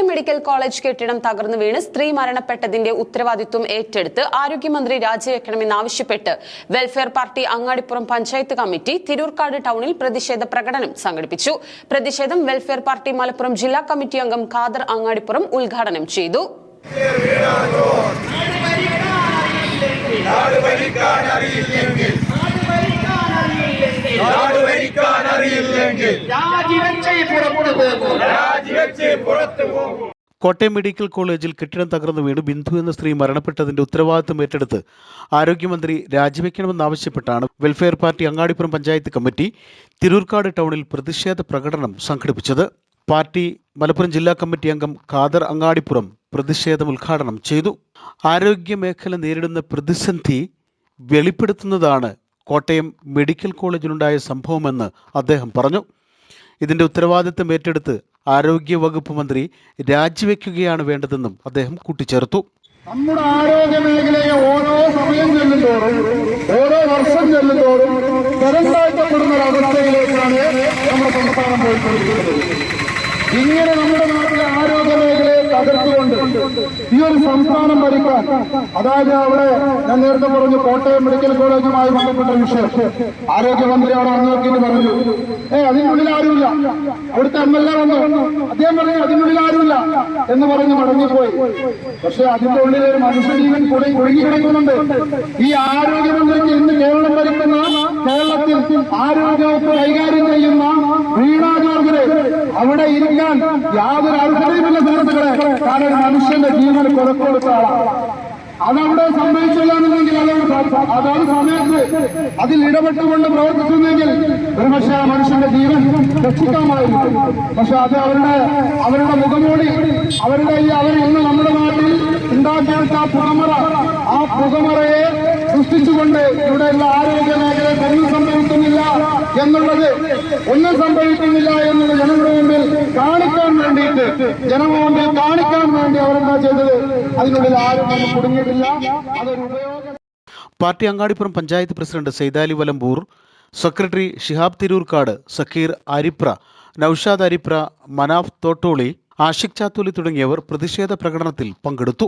Kottayam medical college കെട്ടിടം തകർന്നു വീണ് സ്ത്രീ മരണപ്പെട്ടതിന്റെ ഉത്തരവാദിത്വം ഏറ്റെടുത്ത് ആരോഗ്യമന്ത്രി രാജിവെക്കണമെന്നാവശ്യപ്പെട്ട് Welfare Party Angadippuram panchayat committee Thirurkkad ടൗണിൽ പ്രതിഷേധ പ്രകടനം സംഘടിപ്പിച്ചു. പ്രതിഷേധം വെൽഫെയർ പാർട്ടി മലപ്പുറം ജില്ലാ കമ്മിറ്റി അംഗം ഖാദർ അങ്ങാടിപ്പുറം ഉദ്ഘാടനം ചെയ്തു. രാജിവെച്ചേ കോട്ടയം മെഡിക്കൽ കോളേജിൽ കെട്ടിടം തകർന്നു വീണ് ബിന്ദു എന്ന സ്ത്രീ മരണപ്പെട്ടതിന്റെ ഉത്തരവാദിത്തം ഏറ്റെടുത്ത് ആരോഗ്യമന്ത്രി രാജിവെക്കണമെന്നാവശ്യപ്പെട്ടാണ് Welfare Party Angadippuram panchayat committee Thirurkkad ടൗണിൽ പ്രതിഷേധ പ്രകടനം സംഘടിപ്പിച്ചത്. പാർട്ടി മലപ്പുറം ജില്ലാ കമ്മിറ്റി അംഗം ഖാദർ അങ്ങാടിപ്പുറം പ്രതിഷേധം ഉദ്ഘാടനം ചെയ്തു. ആരോഗ്യ മേഖല നേരിടുന്ന പ്രതിസന്ധി വെളിപ്പെടുത്തുന്നതാണ് കോട്ടയം മെഡിക്കൽ കോളേജിലുണ്ടായ സംഭവമെന്ന് അദ്ദേഹം പറഞ്ഞു. ഇതിന്റെ ഉത്തരവാദിത്തം ഏറ്റെടുത്ത് ആരോഗ്യ വകുപ്പ് മന്ത്രി രാജിവെക്കുകയാണ് വേണ്ടതെന്നും അദ്ദേഹം കൂട്ടിച്ചേർത്തു. നമ്മുടെ ആരോഗ്യ മേഖലയെ ഓരോ സമയം ചെല്ലുന്തോറും ഓരോ വർഷം ചെല്ലുന്തോറും തരം താഴ്ത്തപ്പെടുന്ന അവസ്ഥയിലേക്കാണ് നമ്മുടെ സംസ്ഥാനം പോയിക്കൊണ്ടിരിക്കുന്നത്. ഇങ്ങനെ നമ്മുടെ നാട്ടിലെ ആരോഗ്യ തകർത്തുകൊണ്ട് ഈ ഒരു സംസ്ഥാനം ഭരിക്കാൻ. അതായത് അവിടെ ഞാൻ നേരത്തെ പറഞ്ഞു കോട്ടയം മെഡിക്കൽ കോളേജുമായി ബന്ധപ്പെട്ട വിഷയം. ആരോഗ്യമന്ത്രി അവിടെ വന്നു നോക്കിയിട്ട് പറഞ്ഞു. ഏ അതിനുള്ളിൽ ആരുമില്ല. അവിടുത്തെ എം എൽ എ വന്നു. അദ്ദേഹം പറഞ്ഞു അതിനുള്ളിൽ ആരുമില്ല എന്ന് പറഞ്ഞ് മടങ്ങിപ്പോയി. പക്ഷെ അതിന്റെ ഉള്ളിൽ ഒരു മനുഷ്യജീവൻ കൂടി കുടുങ്ങി കിടക്കുന്നുണ്ട് ഈ ആരോഗ്യമന്ത്രിക്ക് ഇന്ന് കേരളം ഭരിക്കുന്ന കേരളത്തിൽ ആരോഗ്യവകുപ്പ് കൈകാര്യം ചെയ്യുന്ന വീണ അവിടെ ഇരിക്കാൻ യാതൊരു അർഹതയുമില്ല സുഹൃത്തുക്കളെ. കാരണം മനുഷ്യന്റെ ജീവൻ കൊടുക്കൊടുത്ത ആളാണ്. അതവിടെ സംഭവിച്ചില്ലാന്നുണ്ടെങ്കിൽ അതവിടെ അത് അതാണ് സമയത്ത് അതിൽ ഇടപെട്ടുകൊണ്ട് പ്രവർത്തിക്കുന്നെങ്കിൽ ഒരുപക്ഷെ ആ മനുഷ്യന്റെ ജീവൻ രക്ഷിക്കാമായിരിക്കും പക്ഷെ അത് അവരുടെ അവരുടെ മുഖമൂടി അവരുടെ ഈ അവർ ഇന്ന് നമ്മുടെ നാട്ടിൽ ഉണ്ടാക്കിയെടുത്ത ആ പുകമറ ആ പുകമറയെ സൃഷ്ടിച്ചുകൊണ്ട് ഇവിടെയുള്ള ആരോഗ്യ സംഭവിക്കുന്നില്ല എന്നുള്ളത് ഒന്നും സംഭവിക്കുന്നില്ല എന്നുള്ള ജനങ്ങളുടെ മുമ്പിൽ കാണിക്കാൻ വേണ്ടിയിട്ട് ജനങ്ങളുടെ മുമ്പിൽ കാണിക്കാൻ വേണ്ടി അവരെന്താ ചെയ്തത്? അതിനുള്ളിൽ ആരും ഒന്നും കുടുങ്ങിയിട്ടില്ല. അതൊരു party Angadippuram panchayat president Saithali Valambur secretary Shihab Thirurkkad Sakeer Aripra Naushad Aripra Manaf Thottoli Ashiq Chatholi തുടങ്ങിയവർ പ്രതിഷേധ പ്രകടനത്തിൽ പങ്കെടുത്തു.